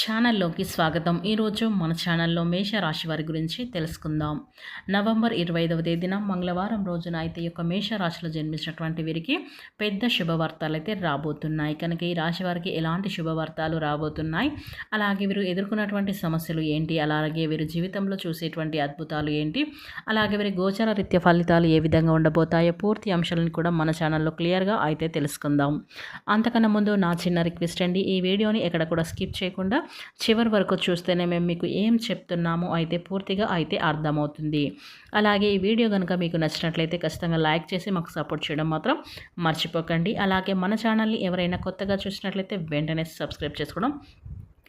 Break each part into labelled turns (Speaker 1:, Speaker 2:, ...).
Speaker 1: ఛానల్లోకి స్వాగతం. ఈరోజు మన ఛానల్లో మేష రాశి వారి గురించి తెలుసుకుందాం. నవంబర్ ఇరవై ఐదవ తేదీన మంగళవారం రోజున అయితే యొక్క మేష రాశిలో జన్మించినటువంటి వీరికి పెద్ద శుభవార్తలు అయితే రాబోతున్నాయి. కనుక ఈ రాశి వారికి ఎలాంటి శుభవార్తలు రాబోతున్నాయి? అలాగే వీరు ఎదుర్కొన్నటువంటి సమస్యలు ఏంటి? అలాగే వీరు జీవితంలో చూసేటువంటి అద్భుతాలు ఏంటి? అలాగే వీరి గోచర రీత్య ఫలితాలు ఏ విధంగా ఉండబోతాయో పూర్తి అంశాలను కూడా మన ఛానల్లో క్లియర్గా అయితే తెలుసుకుందాం. అంతకన్నా ముందు నా చిన్న రిక్వెస్ట్ అండి ఈ వీడియోని ఎక్కడ కూడా స్కిప్ చేయకుండా చివరి వరకు చూస్తేనే మేము మీకు ఏం చెప్తున్నామో అయితే పూర్తిగా అయితే అర్థమవుతుంది. అలాగే ఈ వీడియో కనుక మీకు నచ్చినట్లయితే ఖచ్చితంగా లైక్ చేసి మాకు సపోర్ట్ చేయడం మాత్రం మర్చిపోకండి. అలాగే మన ఛానల్ని ఎవరైనా కొత్తగా చూసినట్లయితే వెంటనే సబ్స్క్రైబ్ చేసుకోవడం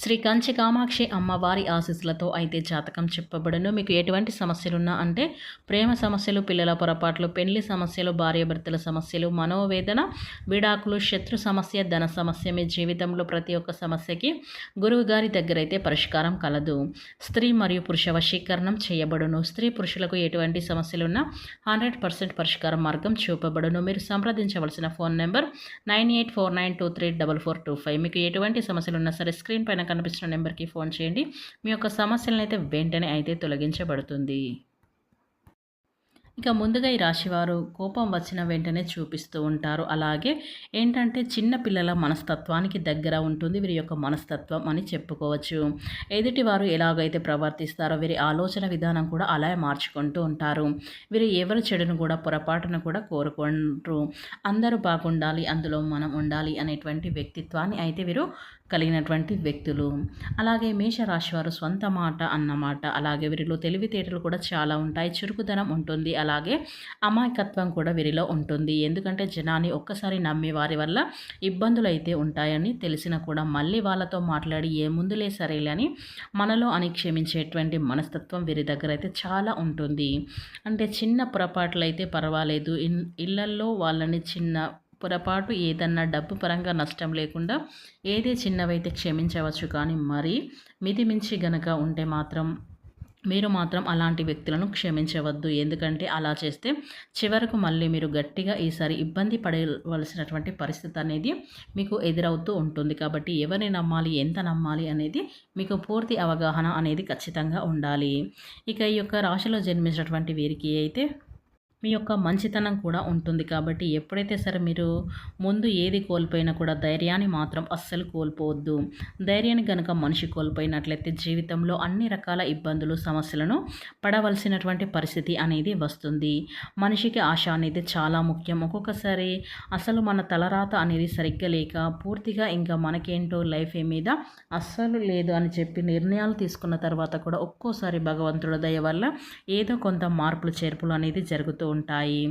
Speaker 1: శ్రీ కంచి కామాక్షి అమ్మవారి ఆశీస్సులతో అయితే జాతకం చెప్పబడును. మీకు ఎటువంటి సమస్యలున్నా అంటే ప్రేమ సమస్యలు పిల్లల పొరపాట్లు పెళ్ళి సమస్యలు భార్యాభర్తల సమస్యలు మనోవేదన విడాకులు శత్రు సమస్య ధన సమస్య మీ జీవితంలో ప్రతి ఒక్క సమస్యకి గురువు గారి దగ్గర అయితే పరిష్కారం కలదు. స్త్రీ మరియు పురుష వశీకరణం చేయబడును. స్త్రీ పురుషులకు ఎటువంటి సమస్యలున్నా హండ్రెడ్ పర్సెంట్ పరిష్కార మార్గం చూపబడును. మీరు సంప్రదించవలసిన phone number nine eight four nine two three double four two five. మీకు ఎటువంటి సమస్యలున్నా సరే స్క్రీన్ పైన కనిపిస్తున్న నెంబర్కి ఫోన్ చేయండి. మీ యొక్క సమస్యలను అయితే వెంటనే అయితే తొలగించబడుతుంది. ఇక ముందుగా ఈ రాశివారు కోపం వచ్చిన వెంటనే చూపిస్తూ ఉంటారు. అలాగే ఏంటంటే చిన్న పిల్లల మనస్తత్వానికి దగ్గర ఉంటుంది. వీరి యొక్క మనస్తత్వం అని చెప్పుకోవచ్చు. ఎదుటి వారు ఎలాగైతే ప్రవర్తిస్తారో వీరి ఆలోచన విధానం కూడా అలా మార్చుకుంటూ ఉంటారు. వీరు ఎవరి చెడును కూడా పొరపాటును కూడా కోరుకుంటారు. అందరూ బాగుండాలి అందులో మనం ఉండాలి అనేటువంటి వ్యక్తిత్వాన్ని అయితే వీరు కలిగినటువంటి వ్యక్తులు. అలాగే మేషరాశి వారు సొంత మాట అన్నమాట. అలాగే వీరిలో తెలివితేటలు కూడా చాలా ఉంటాయి. చురుకుదనం ఉంటుంది. అలాగే అమాయకత్వం కూడా వీరిలో ఉంటుంది. ఎందుకంటే జనాన్ని ఒక్కసారి నమ్మే వారి వల్ల ఇబ్బందులు అయితే ఉంటాయని తెలిసినా కూడా మళ్ళీ వాళ్ళతో మాట్లాడి ఏ ముందులే సరేలే అని మనలో అని క్షమించేటువంటి మనస్తత్వం వీరి దగ్గర అయితే చాలా ఉంటుంది. అంటే చిన్న పొరపాట్లు అయితే పర్వాలేదు. ఇన్ ఇళ్ళల్లో వాళ్ళని చిన్న పొరపాటు ఏదన్నా డబ్బు పరంగా నష్టం లేకుండా ఏదే చిన్నవైతే క్షమించవచ్చు కానీ మరీ మితిమించి గనక ఉంటే మాత్రం మీరు మాత్రం అలాంటి వ్యక్తులను క్షమించవద్దు. ఎందుకంటే అలా చేస్తే చివరకు మళ్ళీ మీరు గట్టిగా ఈసారి ఇబ్బంది పడవలసినటువంటి పరిస్థితి అనేది మీకు ఎదురవుతూ ఉంటుంది. కాబట్టి ఎవరిని నమ్మాలి ఎంత నమ్మాలి అనేది మీకు పూర్తి అవగాహన అనేది ఖచ్చితంగా ఉండాలి. ఇక ఈ యొక్క రాశిలో జన్మించినటువంటి వీరికి అయితే మీ యొక్క మంచితనం కూడా ఉంటుంది కాబట్టి ఎప్పుడైతే సరే మీరు ముందు ఏది కోల్పోయినా కూడా ధైర్యాన్ని మాత్రం అస్సలు కోల్పోవద్దు. ధైర్యాన్ని కనుక మనిషి కోల్పోయినట్లయితే జీవితంలో అన్ని రకాల ఇబ్బందులు సమస్యలను పడవలసినటువంటి పరిస్థితి అనేది వస్తుంది. మనిషికి ఆశ అనేది చాలా ముఖ్యం. ఒక్కొక్కసారి అసలు మన తలరాత అనేది సరిగ్గా లేక పూర్తిగా ఇంకా మనకేంటో లైఫ్ మీద అస్సలు లేదు అని చెప్పి నిర్ణయాలు తీసుకున్న తర్వాత కూడా ఒక్కోసారి భగవంతుడి దయ వల్ల ఏదో కొంత మార్పులు చేర్పులు అనేది జరుగుతూ ఉంటాయి.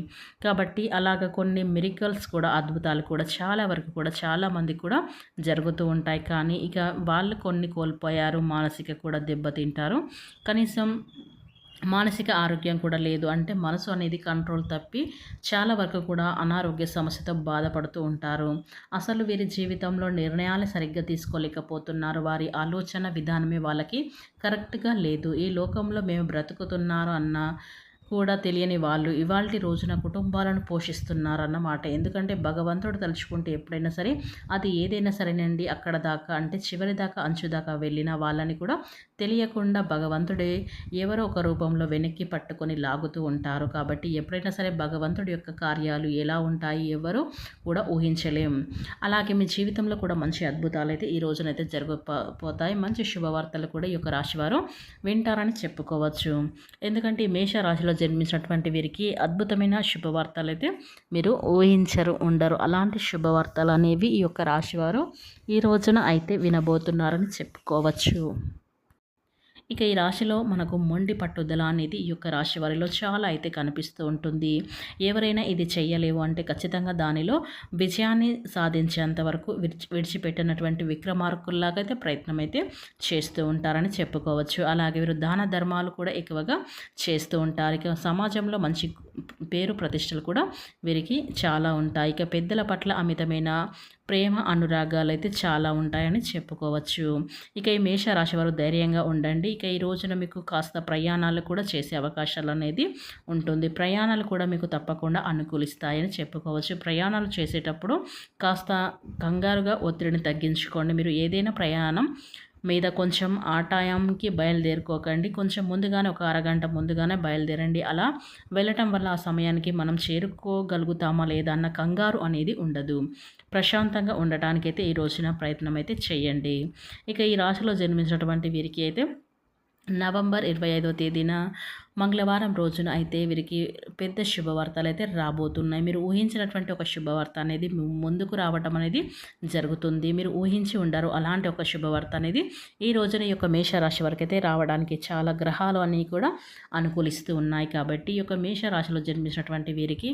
Speaker 1: కాబట్టి అలాగ కొన్ని మిరికల్స్ కూడా అద్భుతాలు కూడా చాలా వరకు కూడా చాలామంది కూడా జరుగుతూ ఉంటాయి. కానీ ఇక వాళ్ళు కొన్ని కోల్పోయారు మానసిక కూడా దెబ్బతింటారు. కనీసం మానసిక ఆరోగ్యం కూడా లేదు అంటే మనసు అనేది కంట్రోల్ తప్పి చాలా వరకు కూడా అనారోగ్య సమస్యతో బాధపడుతూ ఉంటారు. అసలు వీరి జీవితంలో నిర్ణయాలు సరిగ్గా తీసుకోలేకపోతున్నారు. వారి ఆలోచన విధానమే వాళ్ళకి కరెక్ట్గా లేదు. ఈ లోకంలో మేము బ్రతుకుతున్నారు అన్న కూడా తెలియని వాళ్ళు ఇవాళ రోజున కుటుంబాలను పోషిస్తున్నారన్నమాట ఎందుకంటే భగవంతుడు తలుచుకుంటే ఎప్పుడైనా సరే అది ఏదైనా సరేనండి అక్కడ దాకా అంటే చివరి దాకా అంచు దాకా వెళ్ళిన వాళ్ళని కూడా తెలియకుండా భగవంతుడే ఎవరో ఒక రూపంలో వెనక్కి పట్టుకొని లాగుతూ ఉంటారు. కాబట్టి ఎప్పుడైనా సరే భగవంతుడి యొక్క కార్యాలు ఎలా ఉంటాయి ఎవరు కూడా ఊహించలేం. అలాగే మీ జీవితంలో కూడా మంచి అద్భుతాలు అయితే ఈ రోజునైతే జరగపోతాయి మంచి శుభవార్తలు కూడా ఈ యొక్క రాశివారు వింటారని చెప్పుకోవచ్చు. ఎందుకంటే ఈ మేష రాశిలో జన్మించినటువంటి వీరికి అద్భుతమైన శుభవార్తలు అయితే మీరు ఊహించరు ఉండరు. అలాంటి శుభవార్తలు అనేవి ఈ యొక్క రాశివారు ఈ రోజున అయితే వినబోతున్నారని చెప్పుకోవచ్చు. ఇక ఈ రాశిలో మనకు మొండి పట్టుదల అనేది ఈ యొక్క రాశి వారిలో చాలా అయితే కనిపిస్తూ ఉంటుంది. ఎవరైనా ఇది చేయలేవు అంటే ఖచ్చితంగా దానిలో విజయాన్ని సాధించేంత వరకు విడిచి విడిచిపెట్టినటువంటి విక్రమార్కుల్లాగా అయితే ప్రయత్నం అయితే చేస్తూ ఉంటారని చెప్పుకోవచ్చు. అలాగే వీరు దాన ధర్మాలు కూడా ఎక్కువగా చేస్తూ ఉంటారు. ఇక సమాజంలో మంచి పేరు ప్రతిష్టలు కూడా వీరికి చాలా ఉంటాయి. ఇక పెద్దల పట్ల అమితమైన ప్రేమ అనురాగాలు అయితే చాలా ఉంటాయని చెప్పుకోవచ్చు. ఇక ఈ మేషరాశి వారు ధైర్యంగా ఉండండి. ఇక ఈ రోజున మీకు కాస్త ప్రయాణాలు కూడా చేసే అవకాశాలు అనేది ఉంటుంది. ప్రయాణాలు కూడా మీకు తప్పకుండా అనుకూలిస్తాయని చెప్పుకోవచ్చు. ప్రయాణాలు చేసేటప్పుడు కాస్త కంగారుగా ఒత్తిడిని తగ్గించుకోండి. మీరు ఏదైనా ప్రయాణం మీద కొంచెం ఆ టైంకి బయలుదేరుకోకండి. కొంచెం ముందుగానే ఒక అరగంట ముందుగానే బయలుదేరండి. అలా వెళ్ళటం వల్ల ఆ సమయానికి మనం చేరుకోగలుగుతామా లేదా అన్న కంగారు అనేది ఉండదు. ప్రశాంతంగా ఉండటానికైతే ఈ రోజున ప్రయత్నం అయితే చేయండి. ఇక ఈ రాశిలో జన్మించినటువంటి వీరికి అయితే నవంబర్ ఇరవై ఐదో తేదీన మంగళవారం రోజున అయితే వీరికి పెద్ద శుభవార్తలు అయితే రాబోతున్నాయి. మీరు ఊహించినటువంటి ఒక శుభవార్త అనేది ముందుకు రావటం అనేది జరుగుతుంది. మీరు ఊహించి ఉండరు. అలాంటి ఒక శుభవార్త అనేది ఈ రోజున ఈ యొక్క మేషరాశి వరకు అయితే రావడానికి చాలా గ్రహాలు అన్నీ కూడా అనుకూలిస్తూ ఉన్నాయి. కాబట్టి ఈ యొక్క మేషరాశిలో జన్మించినటువంటి వీరికి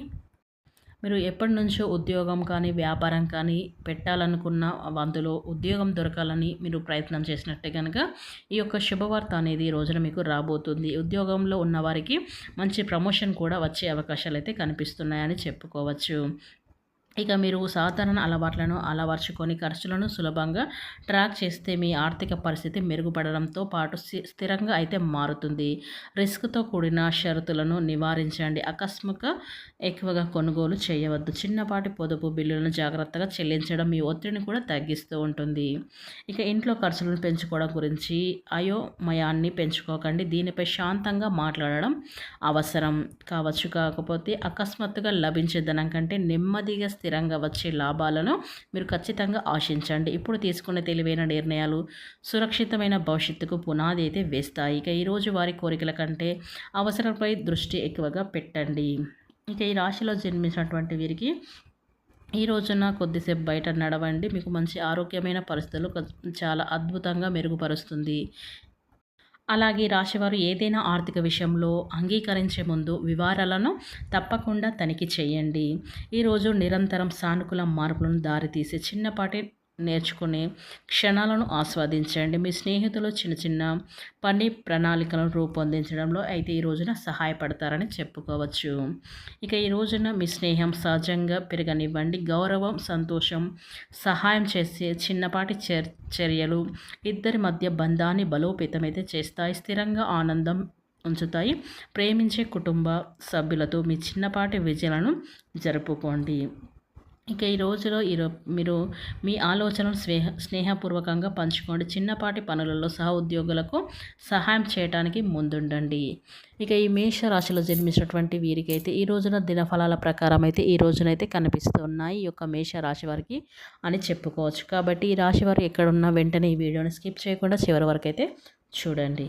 Speaker 1: మీరు ఎప్పటి నుంచో ఉద్యోగం కానీ వ్యాపారం కానీ పెట్టాలనుకున్న అందులో ఉద్యోగం దొరకాలని మీరు ప్రయత్నం చేసినట్టే కనుక ఈ యొక్క శుభవార్త అనేది రోజున మీకు రాబోతుంది. ఉద్యోగంలో ఉన్నవారికి మంచి ప్రమోషన్ కూడా వచ్చే అవకాశాలు అయితే కనిపిస్తున్నాయని చెప్పుకోవచ్చు. ఇక మీరు సాధారణ అలవాట్లను అలవర్చుకొని ఖర్చులను సులభంగా ట్రాక్ చేస్తే మీ ఆర్థిక పరిస్థితి మెరుగుపడడంతో పాటు స్థిరంగా అయితే మారుతుంది. రిస్క్తో కూడిన షరతులను నివారించండి. అకస్మాక ఎక్కువగా కొనుగోలు చేయవద్దు. చిన్నపాటి పొదుపు బిల్లులను జాగ్రత్తగా చెల్లించడం మీ ఒత్తిడిని కూడా తగ్గిస్తూ ఉంటుంది. ఇక ఇంట్లో ఖర్చులను పెంచుకోవడం గురించి అయోమయాన్ని పెంచుకోకండి. దీనిపై శాంతంగా మాట్లాడడం అవసరం. కావచ్చు కాకపోతే అకస్మాత్తుగా లభించే ధనం కంటే నెమ్మదిగా స్థిరంగా వచ్చే లాభాలను మీరు ఖచ్చితంగా ఆశించండి. ఇప్పుడు తీసుకున్న తెలివైన నిర్ణయాలు సురక్షితమైన భవిష్యత్తుకు పునాది అయితే వేస్తాయి. ఇక ఈరోజు వారి కోరికల కంటే అవసరంపై దృష్టి ఎక్కువగా పెట్టండి. ఇక ఈ రాశిలో జన్మించినటువంటి వీరికి ఈ రోజున కొద్దిసేపు బయట నడవండి. మీకు మంచి ఆరోగ్యమైన పరిస్థితులు చాలా అద్భుతంగా మెరుగుపరుస్తుంది. అలాగే రాశివారు ఏదైనా ఆర్థిక విషయంలో అంగీకరించే ముందు వివరాలను తప్పకుండా తనిఖీ చేయండి. ఈరోజు నిరంతరం సానుకూల మార్పులను దారితీసే చిన్నపాటి నేర్చుకునే క్షణాలను ఆస్వాదించండి. మీ స్నేహితులు చిన్న చిన్న పని ప్రణాళికలను రూపొందించడంలో అయితే ఈ రోజున సహాయపడతారని చెప్పుకోవచ్చు. ఇక ఈ రోజున మీ స్నేహం సహజంగా పెరగనివ్వండి. గౌరవం సంతోషం సహాయం చేసే చిన్నపాటి చర్యలు ఇద్దరి మధ్య బంధాన్ని బలోపేతమైతే చేస్తాయి. స్థిరంగా ఆనందం ఉంచుతాయి. ప్రేమించే కుటుంబ సభ్యులతో మీ చిన్నపాటి విజయాలను జరుపుకోండి. ఇక ఈ రోజులో ఈరో మీరు మీ ఆలోచనలు స్నేహ స్నేహపూర్వకంగా పంచుకోండి. చిన్నపాటి పనులలో సహ ఉద్యోగులకు సహాయం చేయడానికి ముందుండండి. ఇక ఈ మేష రాశిలో జన్మించినటువంటి వీరికైతే ఈ రోజున దినఫలాల ప్రకారం అయితే ఈ రోజునైతే కనిపిస్తున్నాయి. ఈ యొక్క మేష రాశి వారికి అని చెప్పుకోవచ్చు. కాబట్టి ఈ రాశి వారు ఎక్కడున్నా వెంటనే ఈ వీడియోని స్కిప్ చేయకుండా చివరి వరకు అయితే చూడండి.